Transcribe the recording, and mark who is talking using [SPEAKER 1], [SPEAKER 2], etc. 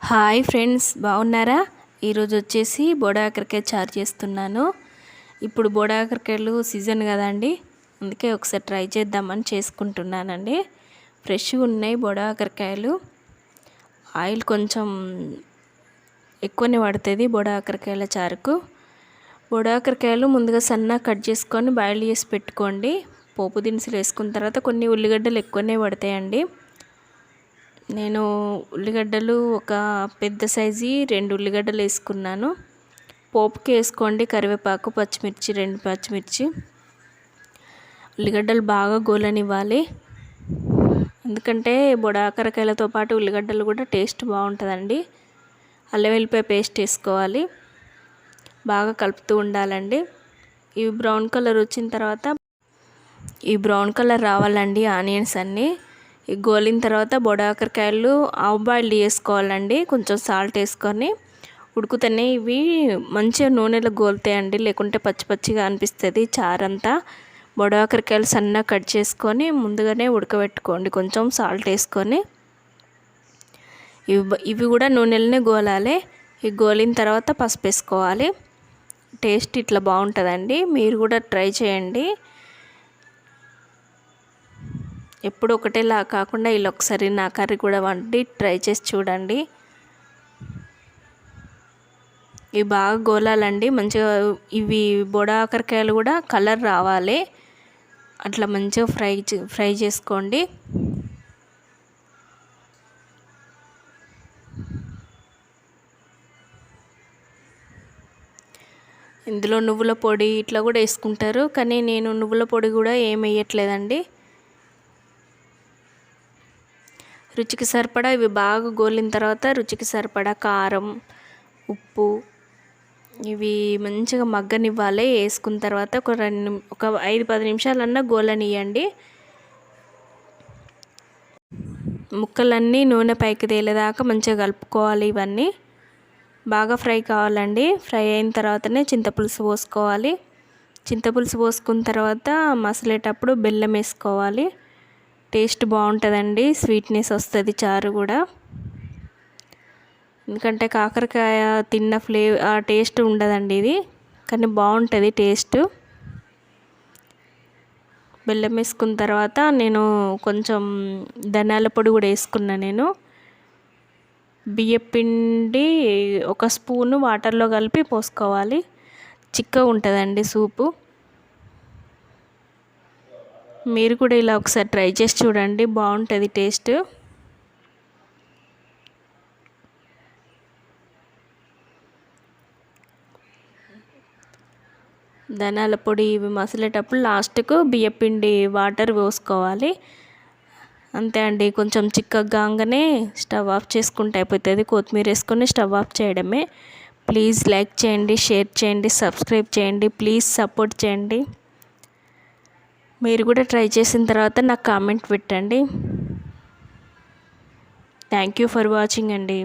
[SPEAKER 1] Hi friends బాగున్నారా? ఈరోజు వచ్చేసి బోడాకరకాయ చారు చేస్తున్నాను. ఇప్పుడు బోడాకరకాయలు సీజన్ కదండి అందుకే ఒకసారి ట్రై చేద్దామని చేసుకుంటున్నానండి. ఫ్రెష్గా ఉన్నాయి బోడాకరకాయలు ఆయిల్ కొంచెం ఎక్కువనే పడుతుంది బోడాకరకాయల చారుకు. బోడాకరకాయలు ముందుగా సన్నా కట్ చేసుకొని బాయిల్ చేసి పెట్టుకోండి. పోపు దినుసులు వేసుకున్న తర్వాత కొన్ని ఉల్లిగడ్డలు ఎక్కువనే పడతాయండి. నేను ఉల్లిగడ్డలు ఒక పెద్ద సైజు రెండు ఉల్లిగడ్డలు వేసుకున్నాను. పోపుకి వేసుకోండి కరివేపాకు పచ్చిమిర్చి రెండు పచ్చిమిర్చి. ఉల్లిగడ్డలు బాగా గోలనివ్వాలి. ఎందుకంటే బొడాకరకాయలతో పాటు ఉల్లిగడ్డలు కూడా టేస్ట్ బాగుంటుందండి. అల్లం వెల్లిపాయ పేస్ట్ వేసుకోవాలి. బాగా కలుపుతూ ఉండాలండి. ఇవి బ్రౌన్ కలర్ వచ్చిన తర్వాత ఈ బ్రౌన్ కలర్ రావాలండి ఆనియన్స్ అన్నీ. గోలిన తర్వాత బొడాకరకాయలు ఆవు బాయిల్డ్ చేసుకోవాలండి. కొంచెం సాల్ట్ వేసుకొని ఉడుకుతనే ఇవి మంచిగా నూనెలో గోలుతాయండి. లేకుంటే పచ్చి పచ్చిగా అనిపిస్తుంది. చారంతా బొడాకరకాయలు సన్నగా కట్ చేసుకొని ముందుగానే ఉడకబెట్టుకోండి. కొంచెం సాల్ట్ వేసుకొని ఇవి ఇవి కూడా నూనెలనే గోలాలి. ఇవి గోలిన తర్వాత పసుపు వేసుకోవాలి. టేస్ట్ ఇట్లా బాగుంటుందండి. మీరు కూడా ట్రై చేయండి. ఎప్పుడు ఒకటేలా కాకుండా ఇలా ఒకసారి నా కర్రీ కూడా వండి ట్రై చేసి చూడండి. ఇవి బాగా గోలాలండి. మంచిగా ఇవి బొడాకరకాయలు కూడా కలర్ రావాలి. అట్లా మంచిగా ఫ్రై ఫ్రై చేసుకోండి. ఇందులో నువ్వుల పొడి ఇట్లా కూడా వేసుకుంటారు. కానీ నేను నువ్వుల పొడి కూడా ఏం వేయట్లేదండి. రుచికి సరిపడా ఇవి బాగా గోలిన తర్వాత రుచికి సరిపడా కారం ఉప్పు ఇవి మంచిగా మగ్గనివ్వాలి. వేసుకున్న తర్వాత ఒక రెండు ఒక ఐదు పది నిమిషాలన్నా గోలనియండి ముక్కలన్నీ నూనె పైకి తేలేదాకా మంచిగా కలుపుకోవాలి ఇవన్నీ. బాగా ఫ్రై కావాలండి. ఫ్రై అయిన తర్వాతనే చింతపులుసు పోసుకోవాలి. చింతపులుసు పోసుకున్న తర్వాత మసలేటప్పుడు బెల్లం వేసుకోవాలి. టేస్ట్ బాగుంటుందండి. స్వీట్నెస్ వస్తుంది చారు కూడా. ఎందుకంటే కాకరకాయ తిన్న ఫ్లేవ్ ఆ టేస్ట్ ఉండదండి ఇది. కానీ బాగుంటుంది టేస్ట్. బెల్లం వేసుకున్న తర్వాత నేను కొంచెం ధనియాల పొడి కూడా వేసుకున్నా నేను. బియ్యపిండి ఒక స్పూను వాటర్లో కలిపి పోసుకోవాలి. చిక్కగా ఉంటుందండి సూపు. మీరు కూడా ఇలా ఒకసారి ట్రై చేసి చూడండి. బాగుంటుంది టేస్ట్. ధనాల పొడి ఇవి మసిలేటప్పుడు లాస్ట్కు బియ్యపిండి వాటర్ పోసుకోవాలి. అంతే అండి. కొంచెం చిక్కగా కాగానే స్టవ్ ఆఫ్ చేసుకుంటే అయిపోతుంది. కొత్తిమీర వేసుకొని స్టవ్ ఆఫ్ చేయడమే. ప్లీజ్ లైక్ చేయండి షేర్ చేయండి సబ్స్క్రైబ్ చేయండి. ప్లీజ్ సపోర్ట్ చేయండి. మీరు కూడా ట్రై చేసిన తర్వాత నాకు కామెంట్ పెట్టండి. థ్యాంక్ యూ ఫర్ వాచింగ్ అండి.